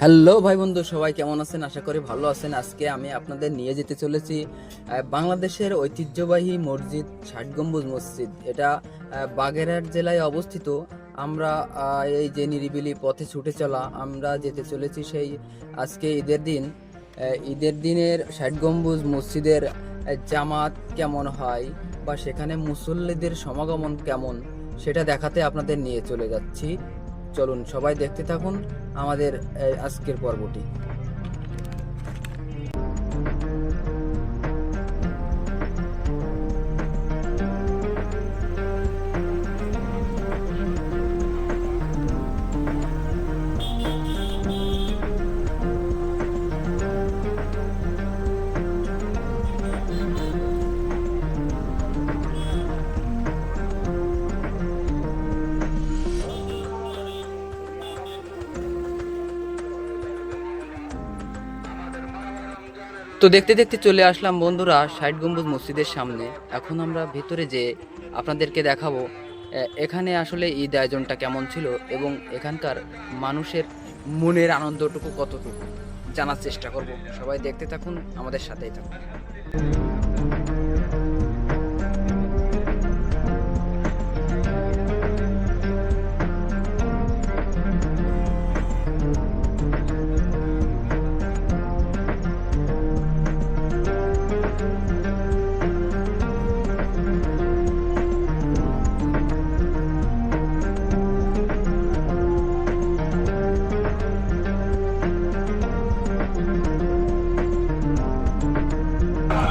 Hello ভাই বন্ধু, সবাই কেমন আছেন? আশা করি ভালো আছেন। আজকে আমি আপনাদের নিয়ে যেতে চলেছি বাংলাদেশের ঐতিহ্যবাহী মসজিদ ষাট গম্বুজ মসজিদ। এটা বাগেরহাট জেলায় অবস্থিত। আমরা এই যে নিরিবিলি পথে ছুটে চলা, আমরা যেতে চলেছি সেই আজকে ঈদের দিন। ঈদের দিনের ষাট গম্বুজ মসজিদের জামাত কেমন হয় বা সেখানে মুসল্লিদের সমাগমন কেমন, সেটা দেখাতে আপনাদের নিয়ে চলে যাচ্ছি। চলুন সবাই দেখতে থাকুন। আমাদের আজকের পর্বটি। তো দেখতে দেখতে চলে আসলাম বন্ধুরা ষাট গম্বুজ মসজিদের সামনে। এখন আমরা ভেতরে যে আপনাদেরকে দেখাবো এখানে আসলে ঈদ আয়োজনটা কেমন ছিল এবং এখানকার মানুষের মনের আনন্দটুকু কতটুকু জানার চেষ্টা করব। সবাই দেখতে থাকুন, আমাদের সাথেই থাকুন।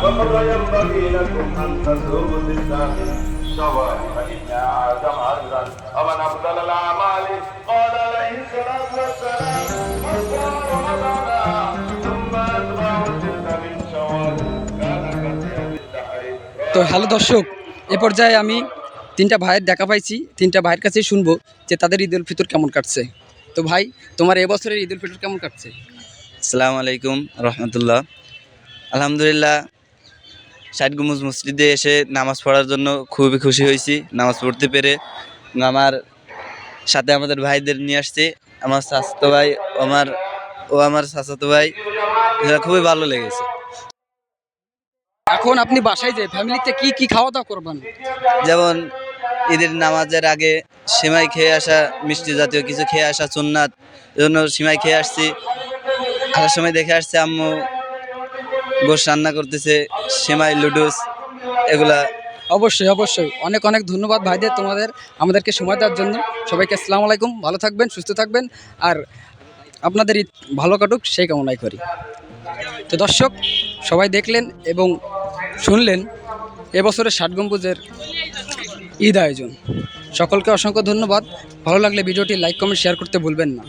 وقد ينبغي لكم أن تذوقوا لله الشوائب فإن آدم أجرا ومن أفضل الأعمال قال عليه الصلاة والسلام وصار رمضان ثم أتبعه ست من شوال كان كثير الدهر তো হ্যালো দর্শক এ পর্যায়ে আমি তিনটা ভাইয়ের দেখা পাইছি তিনটা ভাইয়ের কাছেই শুনবো যে তাদের ঈদ উল ফিতর কেমন কাটছে তো ভাই তোমার এবছরের ঈদ উল ফিতর কেমন কাটছে আসসালামু আলাইকুম রহমতুল্লাহ আলহামদুলিল্লাহ ষাট গুমুজ মসজিদে এসে নামাজ পড়ার জন্য খুবই খুশি হয়েছি নামাজ পড়তে পেরে। আমার সাথে আমাদের ভাইদের নিয়ে আসছে আমার স্বাস্থ্য ভাই আমার ও আমার চাচাতো ভাই এরা খুবই ভালো লেগেছে। এখন আপনি বাসায় যে ফ্যামিলিতে কি কি খাওয়া দাওয়া করবেন? যেমন ঈদের নামাজের আগে সেমাই খেয়ে আসা মিষ্টি জাতীয় কিছু খেয়ে আসা সুন্নাত এজন্য সেমাই খেয়ে আসছি। আসার সময় দেখে আসছে আম্মু গোশ রান্না করতেছে, সেমাই, লুডুস, এগুলা। অবশ্যই অবশ্যই। অনেক অনেক ধন্যবাদ ভাইদের তোমাদের, আমাদেরকে সময় দেওয়ার জন্য। সবাইকে আসসালামু আলাইকুম, ভালো থাকবেন, সুস্থ থাকবেন। আর আপনাদের ঈদ ভালো কাটুক, সেই কামনাই করি। তো দর্শক, সবাই দেখলেন এবং শুনলেন এবছরের ষাট গম্বুজের ঈদ আয়োজন। সকলকে অসংখ্য ধন্যবাদ। ভালো লাগলে ভিডিওটি লাইক, কমেন্ট, শেয়ার করতে ভুলবেন না।